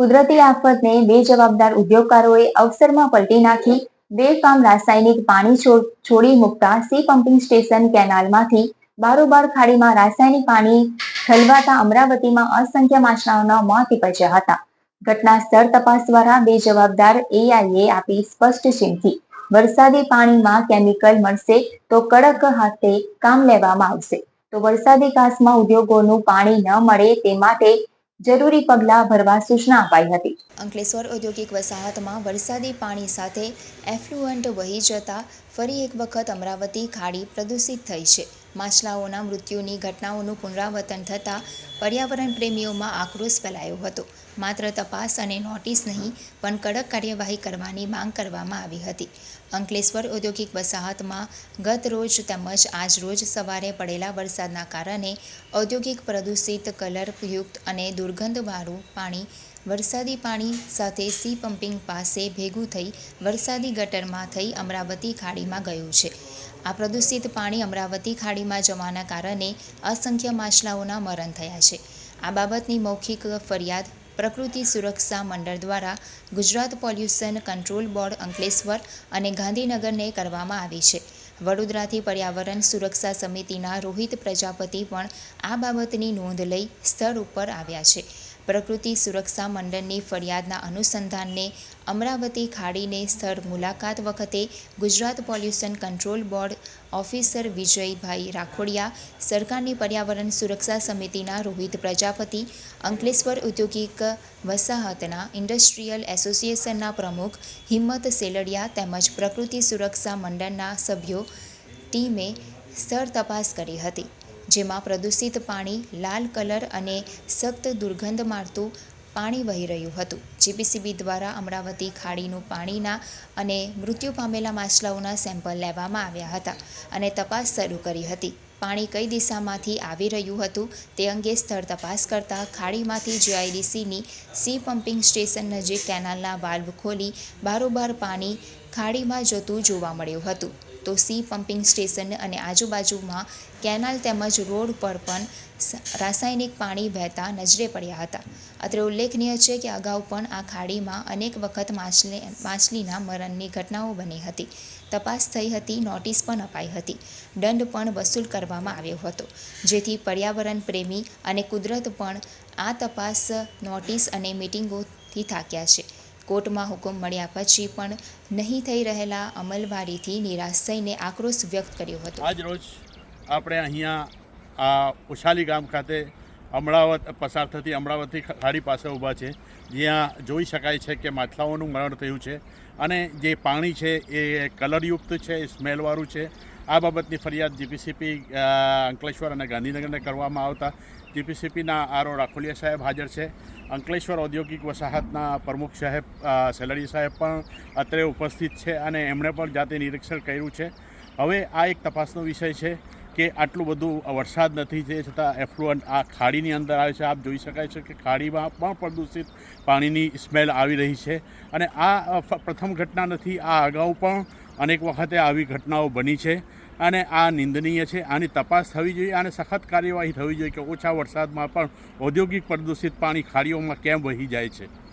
કુદરતી આફતને બેજવાબદાર ઉદ્યોગકારોએ અવસરમાં પલટી નાખી. બેફામ રાસાયણિક પાણી છોડ- છોડી મૂકતા સી પમ્પિંગ સ્ટેશન કેનાલમાંથી બારોબાર ખાડીમાં રાસાયણિક પાણી ઠલવાતા અમરાવતીમાં અસંખ્ય માછલાઓના મોત નીપજ્યા હતા. ઘટના સ્થળ તપાસ દ્વારા બે જવાબદાર એઆઈએ આપી સ્પષ્ટ ચીમકી. વરસાદી પાણીમાં કેમિકલ મળશે તો કડક હાથે કામ લેવામાં આવશે. તો વરસાદી કાસમાં ઉદ્યોગોનું પાણી ન મળે તે માટે જરૂરી પગલાં ભરવા સૂચના અપાઈ હતી. અંકલેશ્વર ઔદ્યોગિક વસાહતમાં વરસાદી પાણી સાથે એફ્લુઅન્ટ વહી જતા ફરી એક વખત અમરાવતી ખાડી પ્રદૂષિત થઈ છે. માછલાઓના મૃત્યુની ઘટનાઓનું પુનરાવર્તન થતાં પર્યાવરણ પ્રેમીઓમાં આક્રોશ ફેલાયો હતો. માત્ર તપાસ અને નોટિસ નહીં, પણ કડક કાર્યવાહી કરવાની માંગ કરવામાં આવી હતી. અંકલેશ્વર ઔદ્યોગિક વસાહતમાં ગત રોજ તેમજ આજ રોજ સવારે પડેલા વરસાદના કારણે ઔદ્યોગિક પ્રદૂષિત, કલરયુક્ત અને દુર્ગંધવાળું પાણી વરસાદી પાણી સાથે સી પમ્પિંગ પાસે ભેગું થઈ વરસાદી ગટરમાં થઈ અમરાવતી ખાડીમાં ગયું છે. આ પ્રદૂષિત પાણી અમરાવતી ખાડીમાં જવાના કારણે અસંખ્ય માછલાઓના મરણ થયા છે. આ બાબતની મૌખિક ફરિયાદ પ્રકૃતિ સુરક્ષા મંડળ દ્વારા Gujarat pollution control board Ankleshwar અને ગાંધીનગરને કરવામાં આવી છે. વડોદરાથી પર્યાવરણ સુરક્ષા સમિતિના રોહિત પ્રજાપતિ પણ આ બાબતની નોંધ લઈ સ્થળ ઉપર આવ્યા છે. પ્રકૃતિ સુરક્ષા મંડળની ફરિયાદના અનુસંધાનને અમરાવતી ખાડીને સ્થળ મુલાકાત વખતે Gujarat pollution control board officer Vijaybhai Rakhodiya, સરકારની પર્યાવરણ સુરક્ષા સમિતિના રોહિત પ્રજાપતિ, અંકલેશ્વર ઔદ્યોગિક વસાહતના ઇન્ડસ્ટ્રીયલ એસોસિએશનના પ્રમુખ હિંમત સેલડિયા તેમજ પ્રકૃતિ સુરક્ષા મંડળના સભ્યો ટીમે સ્થળ તપાસ કરી હતી. જેમાં પ્રદૂષિત પાણી, લાલ કલર અને સખ્ત દુર્ગંધ મારતું પાણી વહી રહ્યું હતું. જીપીસીબી દ્વારા અમરાવતી ખાડીનું પાણીના અને મૃત્યુ પામેલા માછલાઓના સેમ્પલ લેવામાં આવ્યા હતા અને તપાસ શરૂ કરી હતી. પાણી કઈ દિશામાંથી આવી રહ્યું હતું તે અંગે સ્થળ તપાસ કરતા ખાડીમાંથી જીઆઈડીસીની સી પમ્પિંગ સ્ટેશન નજીક કેનાલના વાલ્વ ખોલી બારોબાર પાણી ખાડીમાં જતું જોવા મળ્યું હતું. તો સી પમ્પિંગ સ્ટેશન અને આજુબાજુમાં કેનાલ તેમજ રોડ પર પણ રાસાયણિક પાણી વહેતા નજરે પડ્યા હતા. અત્રે ઉલ્લેખનીય છે કે અગાઉ પણ આ ખાડીમાં અનેક વખત માછલી, માછલીના મરણની ઘટનાઓ બની હતી. તપાસ થઈ હતી, નોટિસ પણ અપાઈ હતી. દંડ પણ વસૂલ કરવામાં આવ્યો હતો. જેથી પર્યાવરણ પ્રેમી અને કુદરત પણ આ તપાસ, નોટિસ અને મિટિંગોથી થાક્યા છે. કોર્ટમાં હુકમ મળ્યા પછી પણ નહીં થઈ રહેલા અમલવારીથી નિરાશ થઈને આક્રોશ વ્યક્ત કર્યો હતો. આજ રોજ આપણે અહીંયા આ ઉશાલી ગામ ખાતે અમરાવત પસાર થતી અમળાવતી ખાડી પાસે ઊભા છે. જ્યાં જોઈ શકાય છે કે માછલાઓનું મરણ થયું છે અને જે પાણી છે એ કલરયુક્ત છે સ્મેલવાળું છે. આ બાબતની ફરિયાદ જીપીસીપી અંકલેશ્વર અને ગાંધીનગરને કરવામાં આવતા જીપીસીપીના આરો રાખોલિયા સાહેબ હાજર છે. અંકલેશ્વર ઔદ્યોગિક વસાહતના પ્રમુખ સાહેબ સેલરી સાહેબ પણ અત્રે ઉપસ્થિત છે અને એમણે પણ જાતે નિરીક્ષણ કર્યું છે. હવે આ એક તપાસનો વિષય છે કે આટલું બધું વરસાદ નથી તે છતાં એફ્લુઅન્ટ આ ખાડીની અંદર આવે છે. આપ જોઈ શકાય છે કે ખાડીમાં પણ પ્રદૂષિત પાણીની સ્મેલ આવી રહી છે અને આ પ્રથમ ઘટના નથી. આ અગાઉ પણ અનેક વખતે આવી ઘટનાઓ બની છે અને આ નિંદનીય છે. આની તપાસ થવી જોઈએ અને સખત કાર્યવાહી થવી જોઈએ કે ઓછા વરસાદમાં પણ ઔદ્યોગિક પ્રદૂષિત પાણી ખાડીઓમાં કેમ વહી જાય છે.